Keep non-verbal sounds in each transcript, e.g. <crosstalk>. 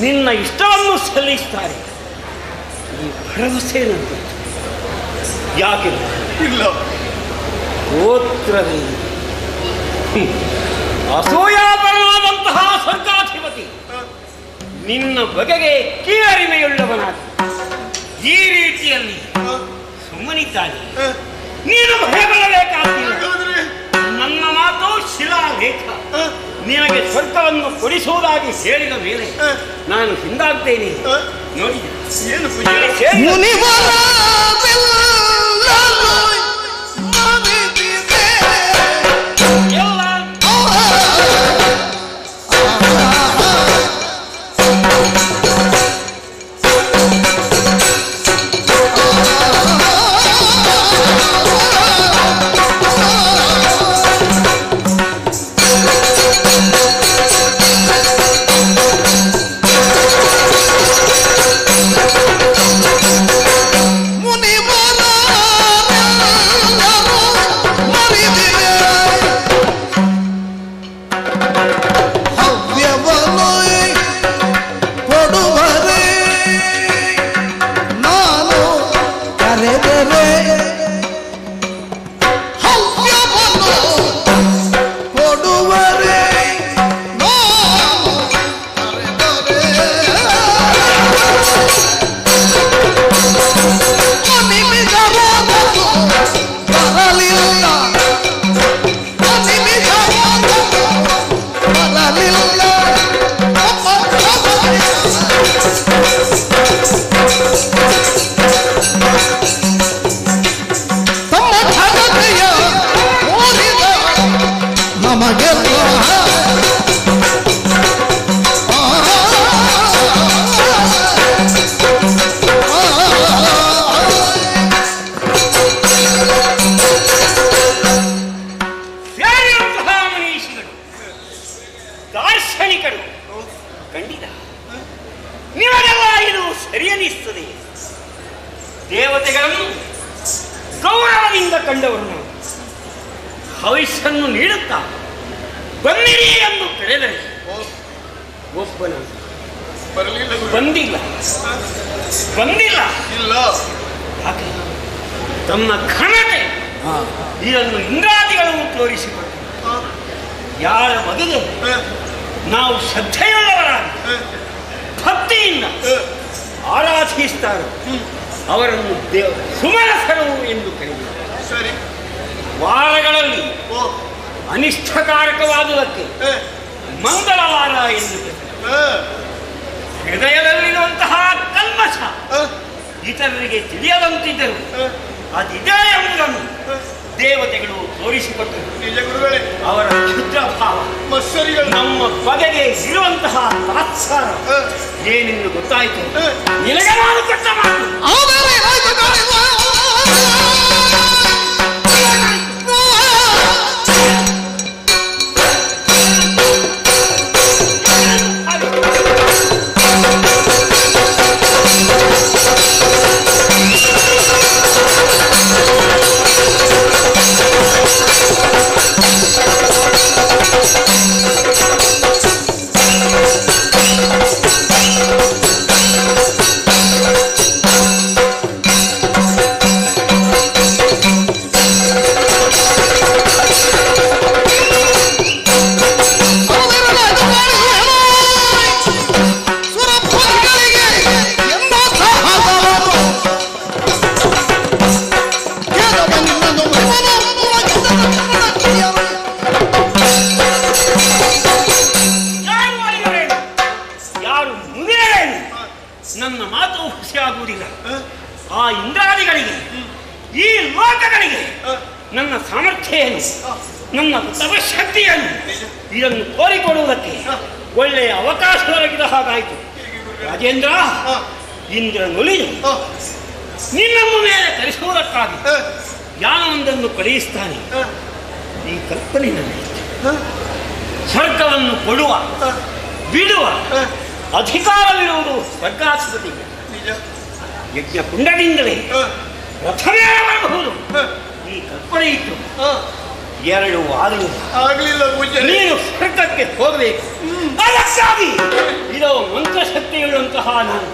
ನಿನ್ನ ಇಷ್ಟವನ್ನು ಸಲ್ಲಿಸ್ತಾರೆ. ಈ ಭರವಸೆ ನನಗೆ ಯಾಕೆ? ಇಲ್ಲ. ಗೋತ್ರವೇ. ಅಸೂಯಾಪರನಾದಂತಹ ಸ್ವರ್ಗಾಧಿಪತಿ. ನಿನ್ನ ಬಗೆಗೆ ಕೀಳರಿಮೆಯುಳ್ಳವನಾದ ಈ ರೀತಿಯಲ್ಲಿ ಸುಮ್ಮನಿದ್ದಾನೆ. ನೀನು ಭಯಪಡಬೇಕಾಗಿಲ್ಲ. ನನ್ನ ಮಾತು ಶಿಲಾಲೇಖ ನಿನಗೆ ಸ್ವರ್ಗವನ್ನು ಕೊಡಿಸುವುದಾಗಿ ಹೇಳಿದ ಮೇಲೆ ನಾನು ಹಿಂದಾಗ್ತೇನೆ. ನೋಡಿ. ಏನು ಭವಿಷ್ಯನ್ನು ನೀಡುತ್ತಾ ಬನ್ನಿರಿ ಎಂದು ಕರೆದರೆ. ಒಬ್ಬನ. ಬಂದಿಲ್ಲ. ಬಂದಿಲ್ಲ. ಇಲ್ಲ. ತಮ್ಮ ಘನತೆ ಇದನ್ನು ಇಂದ್ರಾದಿಗಳನ್ನು ತೋರಿಸಿಕೊಂಡು. ಯಾರ ಬದುಕು ನಾವು ಶ್ರದ್ಧೆಯುಳ್ಳವರಾಗಿ ಭಕ್ತಿಯಿಂದ ಆರಾಧಿಸ್ತಾರೋ ಅವರನ್ನು ದೇವ ಸುಮನಸರು ಎಂದು ಕರೆಯುತ್ತಾರೆ ಸರಿ. ವಾರಗಳಲ್ಲಿ ಅನಿಷ್ಟಕಾರಕವಾದುದಕ್ಕೆ ಮಂಗಳವಾರ ಎಂದು ಹೃದಯದಲ್ಲಿರುವಂತಹ ಕಲ್ಮಶ ಇತರರಿಗೆ ತಿಳಿಯದಂತಿದ್ದರು ಅದಿದೆ ಎಂಬುದನ್ನು ದೇವತೆಗಳು ತೋರಿಸಿಕೊಟ್ಟರು. ಅವರ ಕ್ಷುದ್ರ ಭಾವ ಮತ್ಸರಿಗಳು. ನಮ್ಮ ಬಗೆಗೆ ಇರುವಂತಹ ತಾತ್ಸಾರ ಏನೆಂದು ಗೊತ್ತಾಯಿತು? ನಿನಗೆ ನಾನು ಕೊಟ್ಟ ಮಾತು. ರಾಜೇಂದ್ರ ಇಂದ್ರ ನುಲಿದು ನಿನ್ನ ನಿನ್ನನ್ನು ಮೇಲೆ ತರಿಸುವುದಕ್ಕಾಗಿ ಆ, ಯಾನವೊಂದನ್ನು ಕಳುಹಿಸ್ತಾನೆ? ಈ ಕಲ್ಪನೆ ನನಗೆ ಸ್ವರ್ಗವನ್ನು ಕೊಡುವ ಬಿಡುವ ಅಧಿಕಾರವಿರುವುದು ಸ್ವರ್ಗಾಧಿಪತಿಗೆ ನಿಜ. ಯಜ್ಞ ಕುಂಡದಿಂದಲೇ ಆ, ಪ್ರಥಮೇ ಬರಬಹುದು ಈ ಕಲ್ಪನೆ ಇತ್ತು. ಎರಡು ಆಗಲಿಲ್ಲ ಆಗಲಿಲ್ಲ ಪೂಜೆ ನೀನು ಕೃತಕ್ಕೆ ಹೋಗಬೇಕು. ಅದಕ್ಕಾಗಿ ಇದೋ ಮಂತ್ರಶಕ್ತಿ ಹೇಳುವಂತಹ ನಾನು.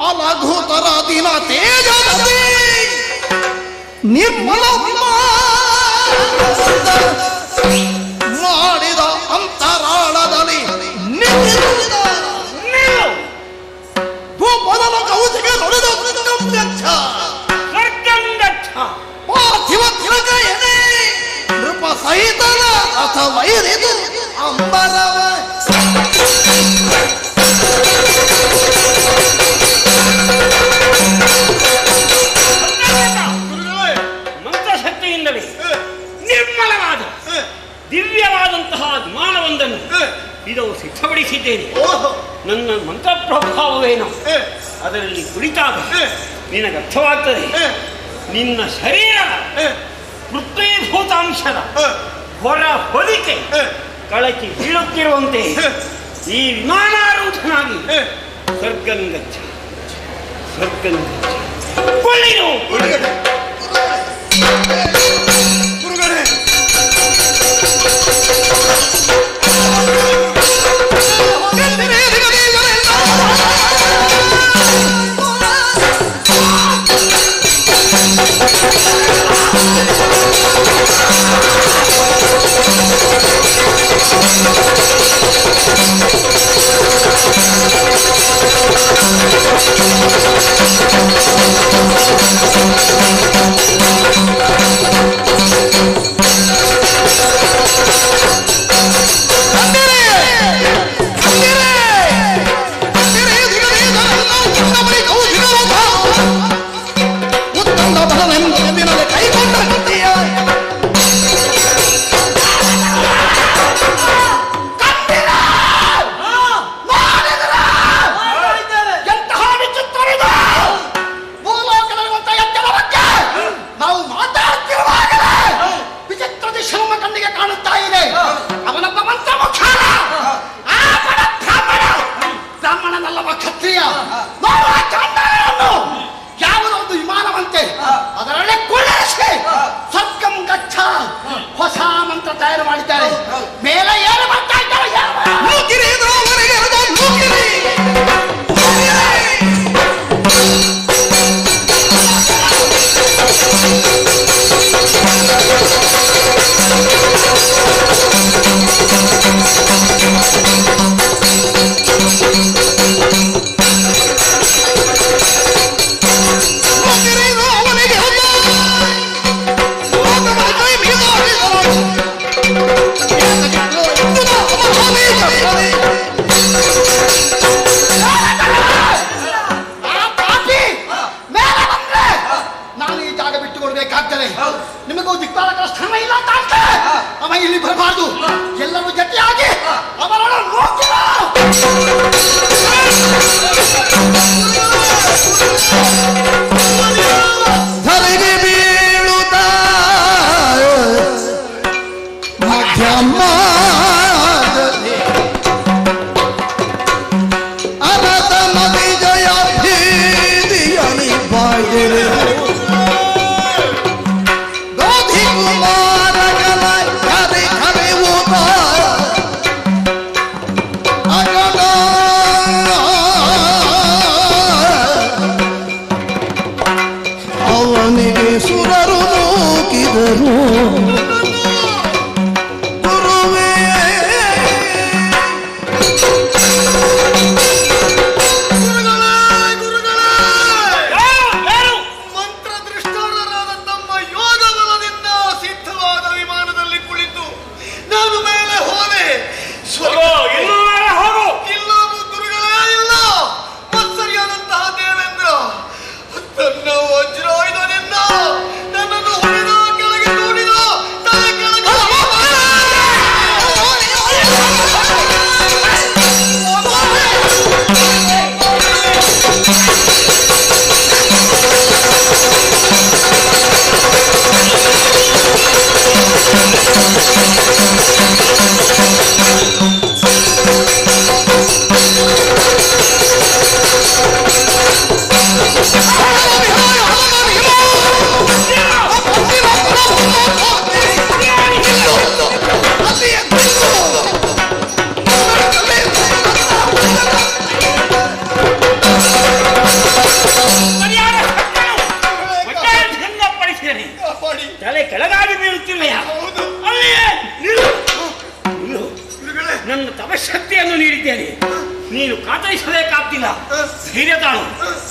ಅಲಘುತರ ದಿನ ತೇಜ ನಿರ್ಮಲ ಮಾಡಿದ ಅಂತರಾಳದಲ್ಲಿ ನಿಂತಿದ್ದ ಮೊದಲ ಗೌಜಿಗೆ ನುಡಿದು ಗಮ್ಯಕ್ಷ ಗರ್ಗಂಗಕ್ಷ ಪಾರ್ಥಿವ ತಿಲಕ ಎದೆ ನೃಪ ಸಹಿತನ ಅಂಬರವ ಸಿದ್ಧಪಡಿಸಿದ್ದೇನೆ ನನ್ನ ಮಂತ್ರ ಪ್ರಭಾವವೇನು? ಅದರಲ್ಲಿ ಕುರಿತಾಗ ನಿನಗರ್ಥವಾಗ್ತದೆ ನಿನ್ನ ಶರೀರದ ಪೃಥ್ವೀಭೂತಾಂಶದ ಹೊರ ಹೊಲಿಕೆ ಕಳಚಿ ಬೀಳುತ್ತಿರುವಂತೆ ಈ ವಿಮಾನಾರೂಢನಾಗಿ ಸ್ವರ್ಗಂಗಚ್ಚ ಸ್ವರ್ಗಂಗಚ್ಚ ಕೊಳ್ಳಿರು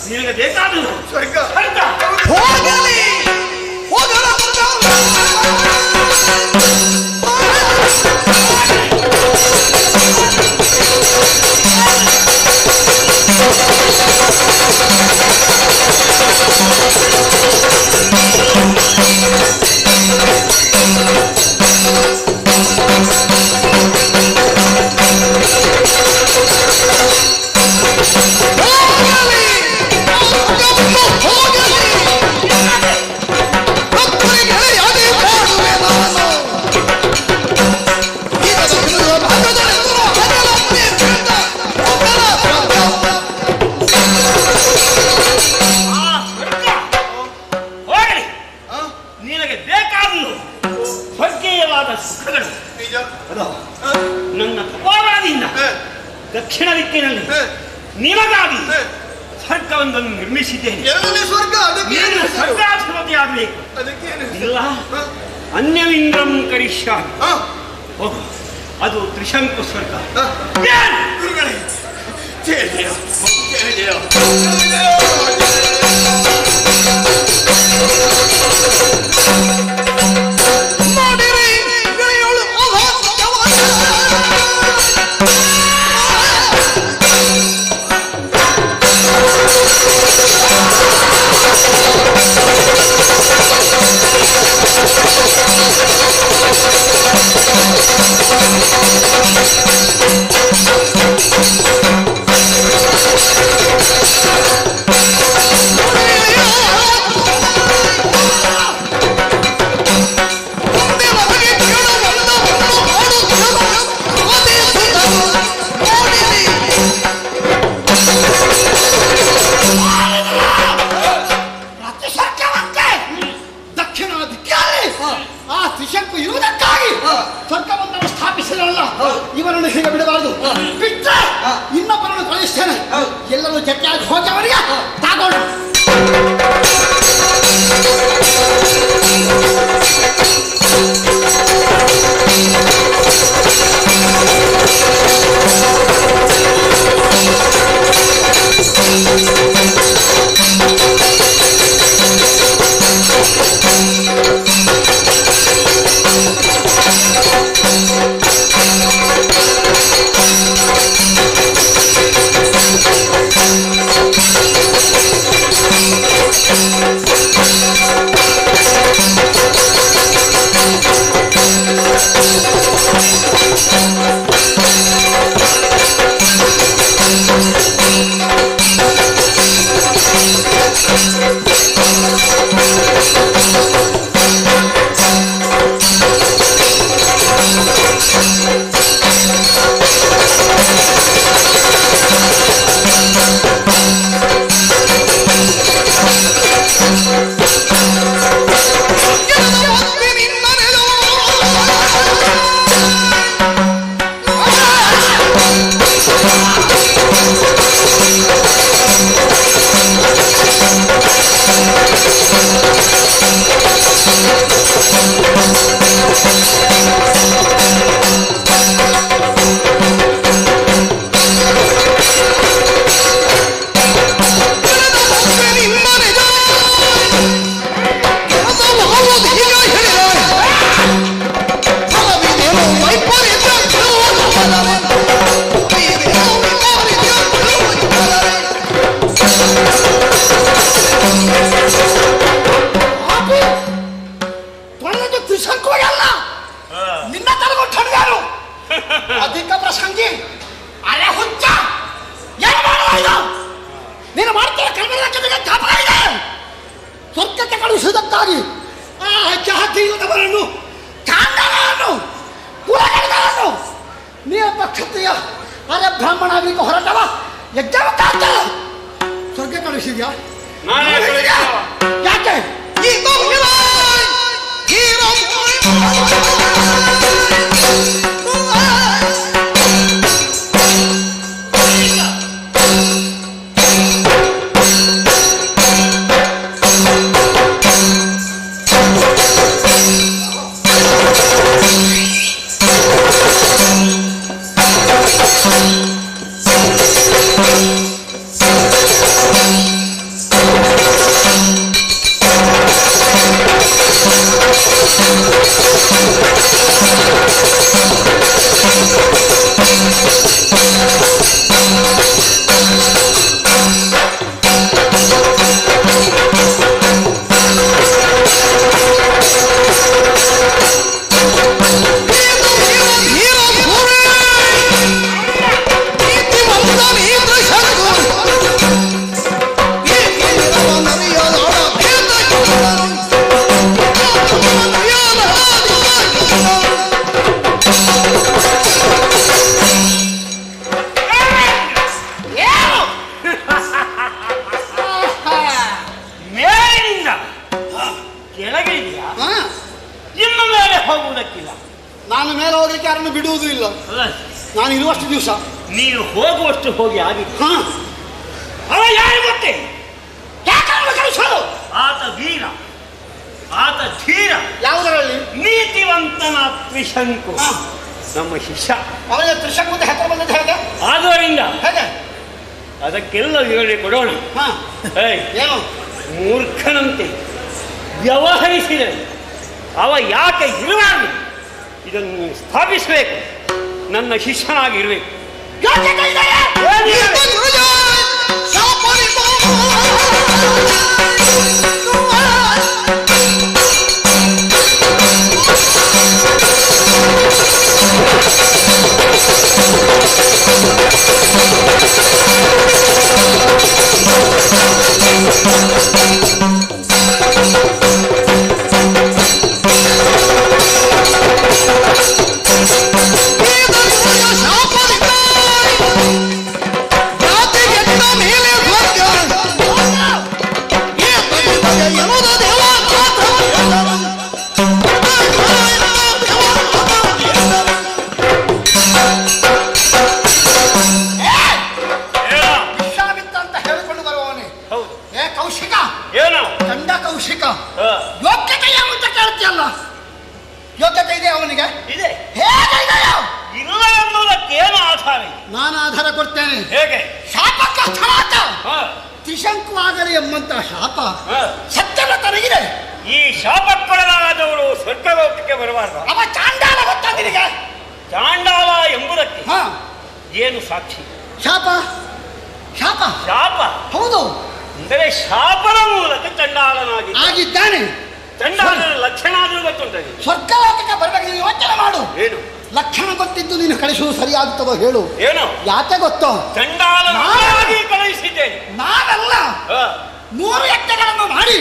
你那个别打的帅哥很大我跟你 ಉದ್ದವಾದ ಸುಖಗಳು ನನ್ನ ತಪಾದಾದಿಯಿಂದ ದಕ್ಷಿಣ ದಿಕ್ಕಿನಲ್ಲಿ ನಿಮಗಾಗಿ ಸ್ವರ್ಗವೊಂದನ್ನು ನಿರ್ಮಿಸಿದ್ದೇನೆ ಸ್ವರ್ಗಾಧಿಪತಿ ಆಗಬೇಕು ಇಲ್ಲ ಅನ್ಯವಿಂದ್ರಂ ಕರಿಷ್ಯ ಹೋಗು ಅದು ತ್ರಿಶಂಕು ಸ್ವರ್ಗ ಗುರುಗಳೇ ಹೋಗಿ ಆಗಿತ್ತು ಹಾ. ಅವ ಯಾರು ಗೊತ್ತೇ ಯಾಕಂದ್ರೆ ಕಳಿಸೋದು ಆತ ವೀರ ಆತ ಧೀರ ಯಾವುದರಲ್ಲಿ? ನೀತಿವಂತನ ತ್ರಿಶಂಕು. ನಮ್ಮ ಶಿಷ್ಯ. ಅವನ ತ್ರಿಶಂಕು ಹೆಸರು ಬಂದದ್ದು ಹೇಗೆ? ಆದ್ದರಿಂದ ಹೇಗೆ? ಅದಕ್ಕೆಲ್ಲ ವಿವರಣೆ ಕೊಡೋಣ. ಏನು? ಮೂರ್ಖನಂತೆ ವ್ಯವಹರಿಸಿದರೆ ಅವ ಯಾಕೆ ಇರಬಾರ್ದು? ಇದನ್ನು ಸ್ಥಾಪಿಸಬೇಕು. ನನ್ನ ಶಿಷ್ಯನಾಗಿರ್ಬೇಕು. ಯೋಗ್ಯತೆ ಇದೆಯಾ? ಸಾಕ್ಷಿ. ಶಾಪ? ಶಾಪ? ಶಾಪ? ಹೌದು. ಅಂದರೆ ಶಾಪದ ಮೂಲಕ ಚಂಡಾಲನಾಗಿ. ಆಗಿದ್ದಾನೆ. ಚಂಡಾಲನ ಲಕ್ಷಣ ಆದರೂ ಗೊತ್ತುಂಟು ಸ್ವರ್ಗಲೋಕಕ್ಕೆ ಬರಬೇಕು ಯೋಚನೆ ಮಾಡು. ಏನು? ಲಕ್ಷಣ ಗೊತ್ತಿದ್ದು ನೀನು ಕಳಿಸುವುದು ಸರಿಯಾಗುತ್ತದೋ ಹೇಳು. ಏನು? ಯಾಕೆ ಗೊತ್ತೋ? ಚಂಡಾಲನಾಗಿ ಕಳುಹಿಸಿದ್ದೇನೆ ನಾವೆಲ್ಲ ನೂರು ಯಜ್ಞಗಳನ್ನು ಮಾಡಿ.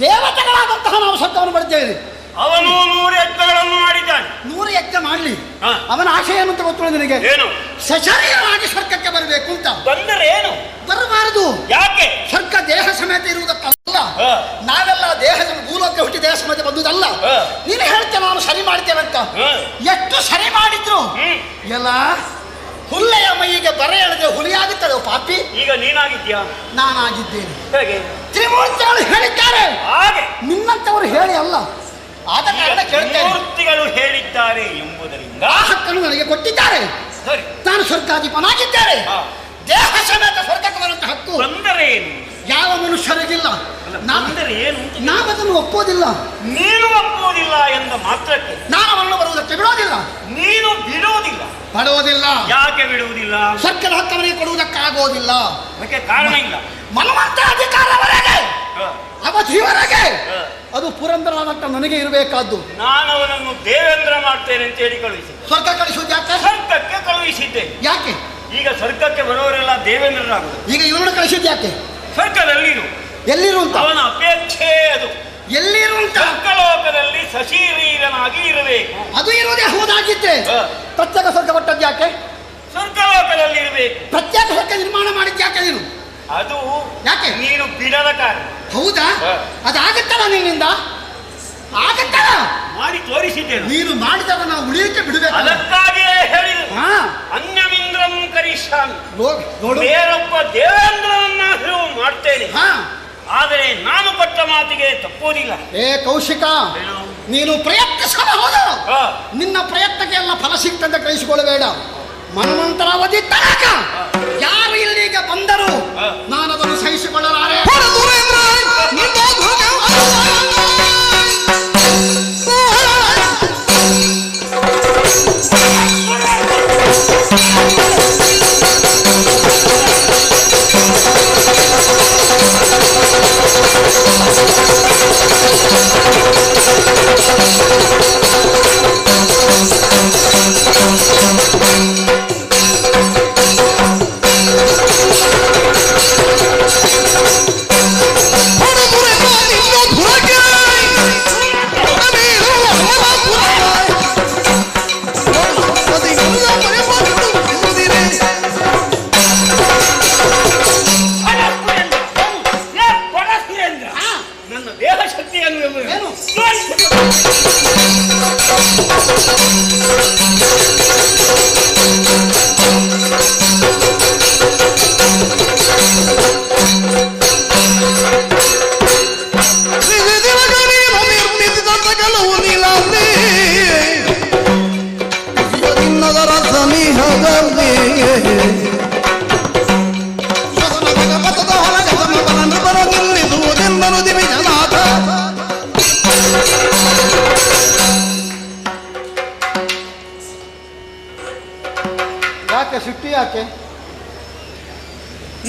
ದೇವತೆಗಳಾದಂತಹ ನಾವು ಸ್ವರ್ಗವನ್ನು ಪಡೆದ್ದೇವೆ ಅವನು ನೂರು ಯಜ್ಞಗಳನ್ನು ಮಾಡಿದ್ದಾನೆ. ನೂರು ಯಜ್ಞ ಮಾಡಲಿ. ಅವನ ಆಶಯ ಏನು ಅಂತ ಗೊತ್ತು ನಿನಗೆ? ಏನು? ಸಶರೀರವಾಗಿ ಸ್ವರ್ಗಕ್ಕೆ ಬರಬೇಕು ಅಂತ. ಬಂದರೆ ಏನು? ಬರಬಾರದು. ಯಾಕೆ? ಸ್ವರ್ಗ ದೇಹ ಸಮೇತ ಇರುವುದಕ್ಕಲ್ಲ. ನಾವೆಲ್ಲ ದೇಹದ ಭೂಲೋಕ ಹುಟ್ಟಿ ದೇಹ ಸಮೇತ ಬಂದುದಲ್ಲ. ನೀನು ಹೇಳ್ತೇವೆ ನಾನು ಸರಿ ಮಾಡ್ತೇವೆ ಅಂತ. ಎಷ್ಟು ಸರಿ ಮಾಡಿದ್ರು? ಎಲ್ಲ ಹುಲ್ಲೆಯ ಮೈಗೆ ಬರ ಎಳೆದ್ರೆ ಹುಲಿಯಾಗುತ್ತದೆ ಪಾಪಿ? ಈಗ ನೀನಾಗಿದ್ಯಾ ನಾನಾಗಿದ್ದೇನೆ. ಹೇಗೆ? ತ್ರಿಮೂರ್ತಿಗಳು ಹೇಳಿದ್ದಾರೆ. ಹಾಗೆ. ನಿನ್ನಂತವರು ಹೇಳಿ ಅಲ್ಲ. ಆದ ಕಾರಣ ಮೂರ್ತಿಗಳು ಹೇಳಿದ್ದಾರೆ ಎಂಬುದರಿಂದ ಹಕ್ಕನ್ನು ನನಗೆ ಕೊಟ್ಟಿದ್ದಾರೆ. ಸರಿ. ನಾನು ಸ್ವರ್ಗಾಧಿಪನಾಗಿದ್ದೇನೆ. ಹಾ. ದೇಹ ಸಮೇತ ಸ್ವರ್ಗಕ್ಕೆ ಬರುವಂತಹ ಹಕ್ಕು ಏನು? ಯಾವ ಮನುಷ್ಯರಿಗಿಲ್ಲ. ಬಂದರೆ ಏನು ನಾವದನ್ನು ಒಪ್ಪೋದಿಲ್ಲ ನೀನು ಒಪ್ಪುವುದಿಲ್ಲ ಎಂದ ಮಾತ್ರಕ್ಕೆ? ನಾನು ಅವರನ್ನು ಬರುವುದಕ್ಕೆ ಬಿಡೋದಿಲ್ಲ ನೀನು ಬಿಡೋದಿಲ್ಲ ಬಡೋದಿಲ್ಲ ಯಾಕೆ ಬಿಡುವುದಿಲ್ಲ? ಸ್ವರ್ಗದ ಹಕ್ಕವನಿಗೆ ಕೊಡುವುದಕ್ಕಾಗೋದಿಲ್ಲ ಅದಕ್ಕೆ ಕಾರಣ ಇಲ್ಲ. ಮನವಂತ ಅಧಿಕಾರವರೆಗೆ ಅವಧಿವರೆಗೆ ಅವಧಿಯವರೆಗೆ. ಅದು ಪುರಂದರಾದಂತ ನನಗೆ ಇರಬೇಕಾದ್ದು. ನಾನು ಅವನನ್ನು ದೇವೇಂದ್ರ ಮಾಡ್ತೇನೆ ಅಂತ ಹೇಳಿ ಕಳುಹಿಸಿ ಸ್ವರ್ಗ ಕಳಿಸೋದು ಯಾಕೆ? ಸ್ವರ್ಗಕ್ಕೆ ಕಳುಹಿಸಿದ್ದೆ. ಯಾಕೆ? ಈಗ ಸ್ವರ್ಗಕ್ಕೆ ಬರೋರೆಲ್ಲ ದೇವೇಂದ್ರನಾಗುದು ಈಗ ಇವರನ್ನು ಕಳಿಸಿದ್ದು ಯಾಕೆ? ಸ್ವರ್ಗದಲ್ಲಿರು. ಎಲ್ಲಿರುವಂತ? ಅವನ ಅಪೇಕ್ಷೆ ಅದು. ಎಲ್ಲಿರುವಂತ? ಸ್ವರ್ಗಲೋಕದಲ್ಲಿ ಸಶೀರೀರನಾಗಿ ಇರಬೇಕು. ಅದು ಇರುವುದೇ ಹೌದಾಗಿದ್ರೆ ಹ. ಪ್ರತ್ಯೇಕ ಸ್ವರ್ಗ ಕೊಟ್ಟದ್ದು ಯಾಕೆ? ಸ್ವರ್ಗಲೋಕದಲ್ಲಿ ಇರಬೇಕು ಪ್ರತ್ಯೇಕ ಸ್ವರ್ಗ ನಿರ್ಮಾಣ ಮಾಡಿದ್ದು ಯಾಕೆ ನೀನು? ಅದು ಯಾಕೆ? ನೀನು ಬಿಡದ ಕಾರಣ. ಹೌದಾ. ಅದಾಗತ್ತಲ್ಲ ನಿನ್ನಿಂದ? ಆಗತ್ತಲ್ಲ? ಮಾಡಿ ತೋರಿಸಿದ್ದೆ ನೀನು ಮಾಡಿದಾಗ ನಾವು ಉಳಿಯಕ್ಕೆ ಬಿಡಬೇಕು. ಅದಕ್ಕಾಗಿಯೇ ಹೇಳಿ ಹಾ. ಅನ್ಯಮಿಂದ್ರಂ ಕರಿಷ್ಯಾಮಿ. ನೋಡು ನೋಡು. ಬೇರೊಬ್ಬ ದೇವೇಂದ್ರನನ್ನಾದರೂ ಮಾಡ್ತೇನೆ. ಹ. ಆದರೆ ನಾನು ಕೊಟ್ಟ ಮಾತಿಗೆ ತಪ್ಪುವುದಿಲ್ಲ ಏ ಕೌಶಿಕ? ನೀನು ಪ್ರಯತ್ನಿಸಬಹುದು. ನಿನ್ನ ಪ್ರಯತ್ನಕ್ಕೆ ಎಲ್ಲ ಫಲ ಸಿಕ್ಕಂತ ಗ್ರಹಿಸಿಕೊಳ್ಳಬೇಡ. ಮನ್ವಂತರ ಅವಧಿ ತನಕ ಯಾರು ಇಲ್ಲಿಗೆ ಬಂದರು. ನಾನು ಅದನ್ನು ಸಹಿಸಿಕೊಳ್ಳಲಾರೆ ¡Vamos!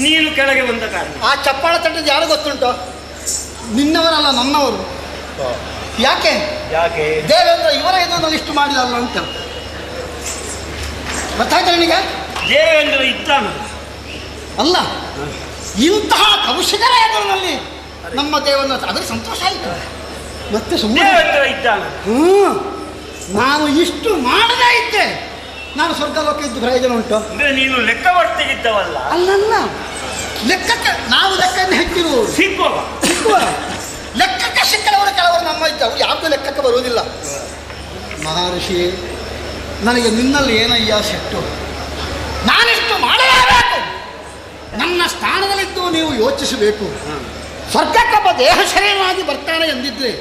ನೀನು ಕೆಳಗೆ ಬಂದ ಕಾರಣ. ಆ ಚಪ್ಪಾಳ ತಟ್ಟದ ಯಾರು ಗೊತ್ತುಂಟು? ನಿನ್ನವರಲ್ಲ ನನ್ನವರು. ಯಾಕೆ? ಯಾಕೆ? ದೇವೇಂದ್ರ ಇವರ ಇದನ್ನು ಇಷ್ಟು ಮಾಡಿದಲ್ಲ ಅಂತ. ಗೊತ್ತಾಯ್ತಾ ನಿನಗೆ? ದೇವೇಂದ್ರ ಇದ್ದಾನ. ಅಲ್ಲ ಇಂತಹ ಕೌಶಿಕರ ಎದುರಿನಲ್ಲಿ ನಮ್ಮ ದೇವನ ಅದಕ್ಕೆ ಸಂತೋಷ ಆಯ್ತು. ಮತ್ತೆ ಸುಮ್ಮನೆ ಇದ್ದಾನ. ಹ್ಞೂ. ನಾನು ಇಷ್ಟು ಮಾಡದೇ ಇದ್ದೆ. ನಾನು ಸ್ವರ್ಗ ಲೋಕ ಇದ್ದು ಪ್ರಯೋಜನ ಉಂಟು. ಅಂದ್ರೆ ನೀನು ಲೆಕ್ಕವರ್ತಿಗಿದ್ದವಲ್ಲ. ಅಲ್ಲಲ್ಲ. ಲೆಕ್ಕಕ್ಕೆ ನಾವು ಲೆಕ್ಕನ್ನು ಹೆಚ್ಚಿರುವವರು ಸಿಕ್ಕುವ ಸಿಕ್ಕುವ ಲೆಕ್ಕಕ್ಕೆ ಸಿಕ್ಕದವರು ಕೆಲವರು ನಮ್ಮ ಇದ್ದವರು ಯಾವುದೂ ಲೆಕ್ಕಕ್ಕೆ ಬರುವುದಿಲ್ಲ. ಮಹರ್ಷಿ ನನಗೆ ನಿನ್ನಲ್ಲಿ ಏನಯ್ಯ ಸಿಟ್ಟು? ನಾನಿಷ್ಟು ಮಾಡಲೇಬೇಕು ನನ್ನ ಸ್ಥಾನದಲ್ಲಿದ್ದು ನೀವು ಯೋಚಿಸಬೇಕು. ಸ್ವರ್ಗಕ್ಕೊಬ್ಬ ದೇಹ ಶರೀರವಾಗಿ ಬರ್ತಾನೆ ಎಂದಿದ್ರೆ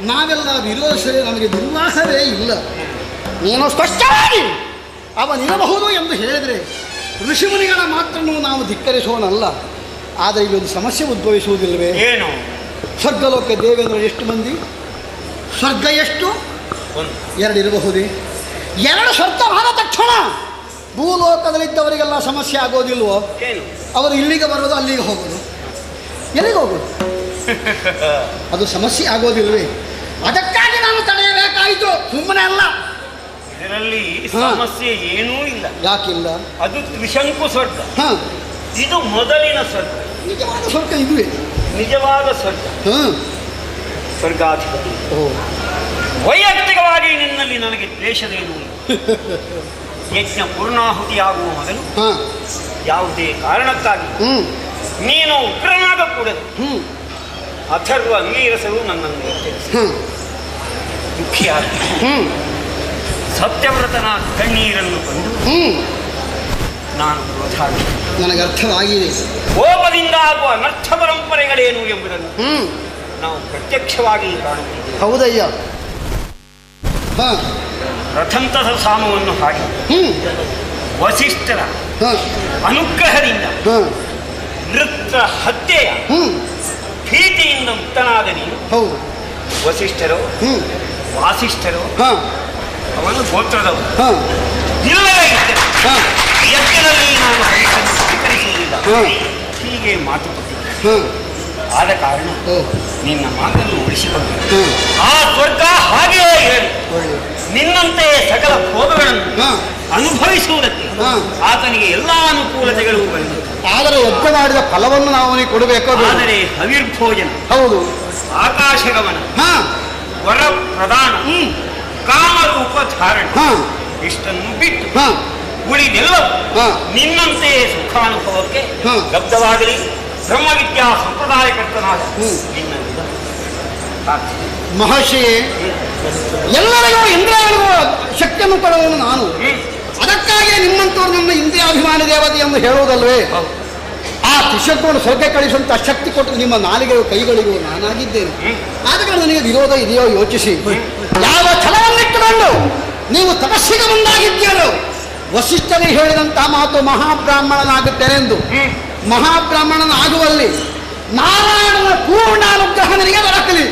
ನಾವೆಲ್ಲ ವಿರೋಧಿಸದೆ ನಮಗೆ ನಿರ್ವಾಹವೇ ಇಲ್ಲ. ನೀನು ಸ್ಪಷ್ಟವಾಗಿ ಅವನಿರಬಹುದು ಎಂದು ಹೇಳಿದರೆ ಋಷಿಮುನಿಗಳ ಮಾತ್ರನೂ ನಾವು ಧಿಕ್ಕರಿಸೋಣಲ್ಲ ಆದರೆ ಇಲ್ಲೊಂದು ಸಮಸ್ಯೆ ಉದ್ಭವಿಸುವುದಿಲ್ಲವೇ? ಏನು? ಸ್ವರ್ಗಲೋಕ ದೇವೇಂದ್ರ ಎಷ್ಟು ಮಂದಿ? ಸ್ವರ್ಗ ಎಷ್ಟು? ಎರಡು ಇರಬಹುದೇ? ಎರಡು ಸ್ವರ್ಗವಾದ ತಕ್ಷಣ ಭೂಲೋಕದಲ್ಲಿದ್ದವರಿಗೆಲ್ಲ ಸಮಸ್ಯೆ ಆಗೋದಿಲ್ವೋ? ಅವರು ಇಲ್ಲಿಗೆ ಬರೋದು ಅಲ್ಲಿಗೆ ಹೋಗೋದು. ಎಲ್ಲಿಗೆ ಹೋಗೋದು? <laughs> ಅದು ಸಮಸ್ಯೆ ಆಗೋದಿಲ್ವೇ? ಅದಕ್ಕಾಗಿ ನಾನು ತಡೆಯಬೇಕಾಯಿತು. ಸುಮ್ಮನೆ ಅಲ್ಲ. ಇದರಲ್ಲಿ ಸಮಸ್ಯೆ ಏನೂ ಇಲ್ಲ. ಯಾಕಿಲ್ಲ? ಅದು ತ್ರಿಶಂಕು ಸ್ವರ್ಗ. ಹಾಂ. ಇದು ಮೊದಲಿನ ಸ್ವರ್ಗ. ನಿಜವಾದ ಸ್ವರ್ಗ ಇದುವೆ? ನಿಜವಾದ ಸ್ವರ್ಗ. ಹಾಂ. ಸ್ವರ್ಗಾಧಿಪತಿ. ವೈಯಕ್ತಿಕವಾಗಿ ನಿನ್ನಲ್ಲಿ ನನಗೆ ದ್ವೇಷವೇನೂ ಇಲ್ಲ. <laughs> ಯಜ್ಞ ಪೂರ್ಣಾಹುತಿಯಾಗುವ ಮೊದಲು ಹಾಂ. ಯಾವುದೇ ಕಾರಣಕ್ಕಾಗಿ ನೀನು ಉಗ್ರನಾದ ಕೂಡ ಹ್ಞೂ ಅಥರ್ವ ಅಂಗೀರಸರು ನನ್ನನ್ನು ದುಃಖಿಯಾಗಿ. ಹ್ಞೂ ಸತ್ಯವ್ರತನ ಕಣ್ಣೀರನ್ನು ಕಂಡು ನಾನು ನನಗೆ ಅರ್ಥವಾಗಿದೆ ಕೋಪದಿಂದ ಆಗುವ ಅನರ್ಥ ಪರಂಪರೆಗಳೇನು ಎಂಬುದನ್ನು ನಾವು ಪ್ರತ್ಯಕ್ಷವಾಗಿ ಕಾಣುತ್ತೇವೆ. ಹೌದಯ್ಯ. ಹಾಂ ರಥಂತದ ಸಾಮವನ್ನು ಹಾಕಿ. ಹ್ಞೂ ವಸಿಷ್ಠರ ಅನುಗ್ರಹದಿಂದ ನೃತ್ಯ ಹತ್ಯೆಯ ಭೀತಿಯಿಂದ ಮುಕ್ತನಾದ ನೀನು. ಹೌದು. ವಸಿಷ್ಠರು ವಾಸಿಷ್ಠರು ಅವನು ಗೋತ್ರದವರು. ಹಾಂ. ಇಲ್ಲವೇ ಹಾಂ. ಯಜ್ಞದಲ್ಲಿ ನಾನು ಹರಿಸನ್ನು ಸ್ವೀಕರಿಸುವುದಿಲ್ಲ. ಹಾಂ. ಹೀಗೆ ಮಾತುಕತೆ ಹ್ಞೂ ಆದ ಕಾರಣ ನಿನ್ನ ಮಾತನ್ನು ಉಳಿಸಿಕೊಂಡು ಆ ಸ್ವರ್ಗ ಹಾಗೆಯೇ ಹೇಳಿ ನಿನ್ನಂತೆ ಸಕಲ ಭೋಗಗಳನ್ನು ಅನುಭವಿಸುವುದಕ್ಕೆ. ಆತನಿಗೆ ಎಲ್ಲ ಅನುಕೂಲತೆಗಳು ಆದರೆ ಯಜ್ಞ ಮಾಡಿದ ಫಲವನ್ನು ನಾವು ಅವನಿಗೆ ಕೊಡಬೇಕು ಆದರೆ ಹವಿರ್ಭೋಜನ ಹೌದು. ಆಕಾಶಗಮನ ವರ ಪ್ರದಾನ. ಕಾಮರೂಪ ಧಾರಣ ಇಷ್ಟನ್ನು ಬಿಟ್ಟು ಉಳಿದೆಲ್ಲ ಉಳಿದೆಲ್ಲವೂ. ನಿನ್ನಂತೆ ಸುಖಾನುಭವಕ್ಕೆ. ಲಬ್ಧವಾಗಲಿ. ಬ್ರಹ್ಮವಿದ್ಯಾ ಸಂಪ್ರದಾಯಕರ್ತನಾದ ನಿನ್ನ ಮಹರ್ಷಿ. ಎಲ್ಲರಿಗೂ ಇಂದ್ರಿಯಗಳಿಗೂ ಶಕ್ತಿಯನ್ನು ಕೊಡುವವನು ನಾನು. ಅದಕ್ಕಾಗಿಯೇ ಅದಕ್ಕಾಗಿ ನಿಮ್ಮಂತವ್ರು ನನ್ನ ಇಂದ್ರಿಯಾಭಿಮಾನಿ ದೇವತೆ ಎಂದು ಹೇಳುವುದಲ್ವೇ. ಆ ತ್ರಿಶಕ್ತವನ್ನು ಸ್ವರ್ಗ ಕಳಿಸುವಂತ ಶಕ್ತಿ ಕೊಟ್ಟು ನಿಮ್ಮ ನಾಲಿಗೆಯು ಕೈಗಳಿಗೂ ನಾನಾಗಿದ್ದೇನೆ. ಆದ ಕಾರಣ ನನಗೆ ವಿರೋಧ ಇದೆಯೋ ಯೋಚಿಸಿ. ಯಾವ ಛಲವನ್ನಿಟ್ಟುಕೊಂಡು ನೀವು ತಪಸ್ಸಿಗೆ ಮುಂದಾಗಿದ್ದೀರೋ? ವಶಿಷ್ಠನಿಗೆ ಹೇಳಿದಂತಹ ಮಾತು ಮಹಾಬ್ರಾಹ್ಮಣನಾಗುತ್ತೇನೆಂದು. ಮಹಾಬ್ರಾಹ್ಮಣನಾಗುವಲ್ಲಿ ನಾರಾಯಣನ ಪೂರ್ಣ ಅನುಗ್ರಹ ನನಗೆ ದೊರಕಲಿ.